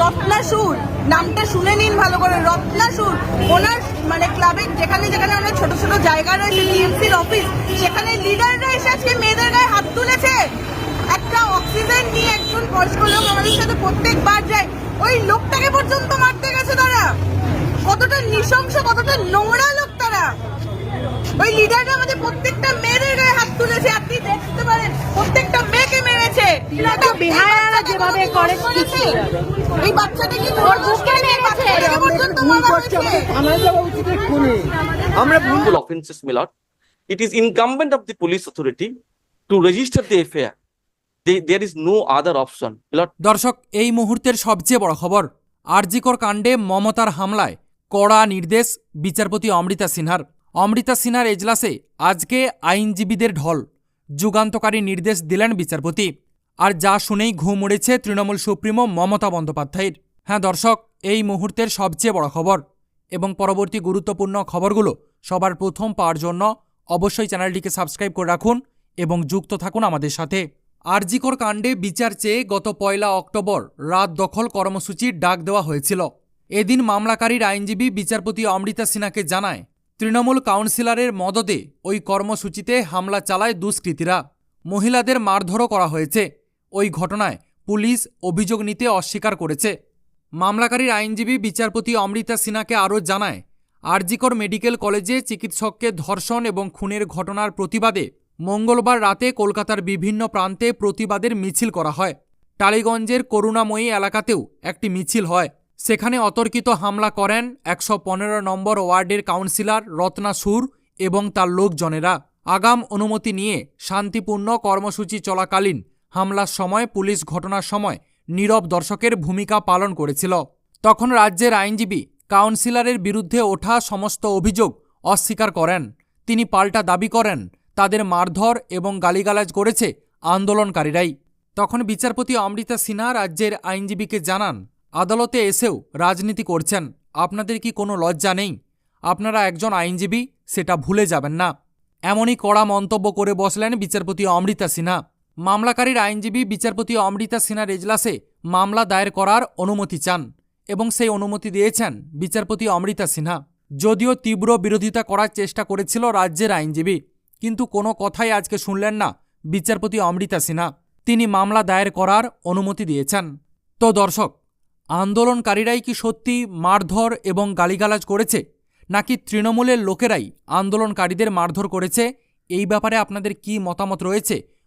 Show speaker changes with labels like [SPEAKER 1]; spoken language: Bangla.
[SPEAKER 1] রত্নাসুর নামটা শুনে নিন ভালো করে রত্নাসুর ওনার মানে ক্লাবের যেখানে যেখানে অনেক ছোট ছোট জায়গা রয়েছে টিএমসির অফিস সেখানে লিডাররা এসে আজকে মেয়েদের গায়ে হাত তুলেছে। একটা অক্সিজেন নিয়ে একজন বয়স্ক লোক আমাদের সাথে প্রত্যেকবার যায়। ওই লোকটাকে পর্যন্ত মারতে গেছে তারা। কতটা নৃশংস কতটা নোংরা লোক তারা। ওই লিডাররা আমাদের প্রত্যেকটা মেয়েদের গায়ে হাত তুলেছে। আপনি দেখতে পারেন প্রত্যেকটা মেয়েকে মেরেছে।
[SPEAKER 2] তো বেহায়ারা যেভাবে করে
[SPEAKER 1] করেছে এই বাচ্চাটা কি ওর বুকে মেরেছে
[SPEAKER 3] আমরা ভুল.
[SPEAKER 4] It is incumbent of the police authority to register the affair. There is no other option,
[SPEAKER 5] দর্শক এই মুহূর্তের সবচেয়ে বড় খবর আরজিকর কাণ্ডে মমতার হামলায় কড়া নির্দেশ বিচারপতি অমৃতা সিনহার। অমৃতা সিনহার এজলাসে আজকে আইনজীবীদের ঢল যুগান্তকারী নির্দেশ দিলেন বিচারপতি। আর যা শুনেই ঘুম উড়েছে তৃণমূল সুপ্রিমো মমতা বন্দ্যোপাধ্যায়ের। হ্যাঁ দর্শক, এই মুহূর্তের সবচেয়ে বড় খবর এবং পরবর্তী গুরুত্বপূর্ণ খবরগুলো সবার প্রথম পাওয়ার জন্য অবশ্যই চ্যানেলটিকে সাবস্ক্রাইব করে রাখুন এবং যুক্ত থাকুন আমাদের সাথে। আরজিকর কাণ্ডে বিচার চেয়ে গত পয়লা অক্টোবর রাত দখল কর্মসূচির ডাক দেওয়া হয়েছিল। এদিন মামলাকারীর আইনজীবী বিচারপতি অমৃতা সিনহাকে জানায়, তৃণমূল কাউন্সিলরের মদদে ওই কর্মসূচিতে হামলা চালায় দুষ্কৃতীরা। মহিলাদের মারধরও করা হয়েছে। ওই ঘটনায় পুলিশ অভিযোগ নিতে অস্বীকার করেছে। মামলাকারীর আইনজীবী বিচারপতি অমৃতা সিনহাকে আরও জানায়, আরজিকর মেডিকেল কলেজে চিকিৎসককে ধর্ষণ এবং খুনের ঘটনার প্রতিবাদে মঙ্গলবার রাতে কলকাতার বিভিন্ন প্রান্তে প্রতিবাদের মিছিল করা হয়। টালিগঞ্জের করুণাময়ী এলাকাতেও একটি মিছিল হয়। সেখানে অতর্কিত হামলা করেন একশো পনেরো নম্বর ওয়ার্ডের কাউন্সিলর রত্না সুর এবং তার লোকজনেরা। আগাম অনুমতি নিয়ে শান্তিপূর্ণ কর্মসূচি চলাকালীন হামলার সময়, পুলিশ ঘটনার সময় নীরব দর্শকের ভূমিকা পালন করেছিল। তখন রাজ্যের আইনজীবী, কাউন্সিলরের বিরুদ্ধে ওঠা সমস্ত অভিযোগ অস্বীকার করেন। তিনি পাল্টা দাবি করেন, তাদের মারধর এবং গালিগালাজ করেছে আন্দোলনকারীরাই। তখন বিচারপতি অমৃতা সিনহা রাজ্যের আইনজীবীকে জানান, আদালতে এসেও রাজনীতি করছেন, আপনাদের কি কোনো লজ্জা নেই? আপনারা একজন আইনজীবী, সেটা ভুলে যাবেন না। এমনই কড়া মন্তব্য করে বসলেন বিচারপতি অমৃতা সিনহা। মামলাকারীর আইনজীবী বিচারপতি অমৃতা সিনহার এজলাসে মামলা দায়ের করার অনুমতি চান এবং সেই অনুমতি দিয়েছেন বিচারপতি অমৃতা সিনহা। যদিও তীব্র বিরোধিতা করার চেষ্টা করেছিল রাজ্যের আইনজীবী, কিন্তু কোনো কথাই আজকে শুনলেন না বিচারপতি অমৃতা সিনহা। তিনি মামলা দায়ের করার অনুমতি দিয়েছেন। তো দর্শক, আন্দোলনকারীরাই কি সত্যি মারধর এবং গালিগালাজ করেছে, নাকি তৃণমূলের লোকেরাই আন্দোলনকারীদের মারধর করেছে? এই ব্যাপারে আপনাদের কি মতামত রয়েছে?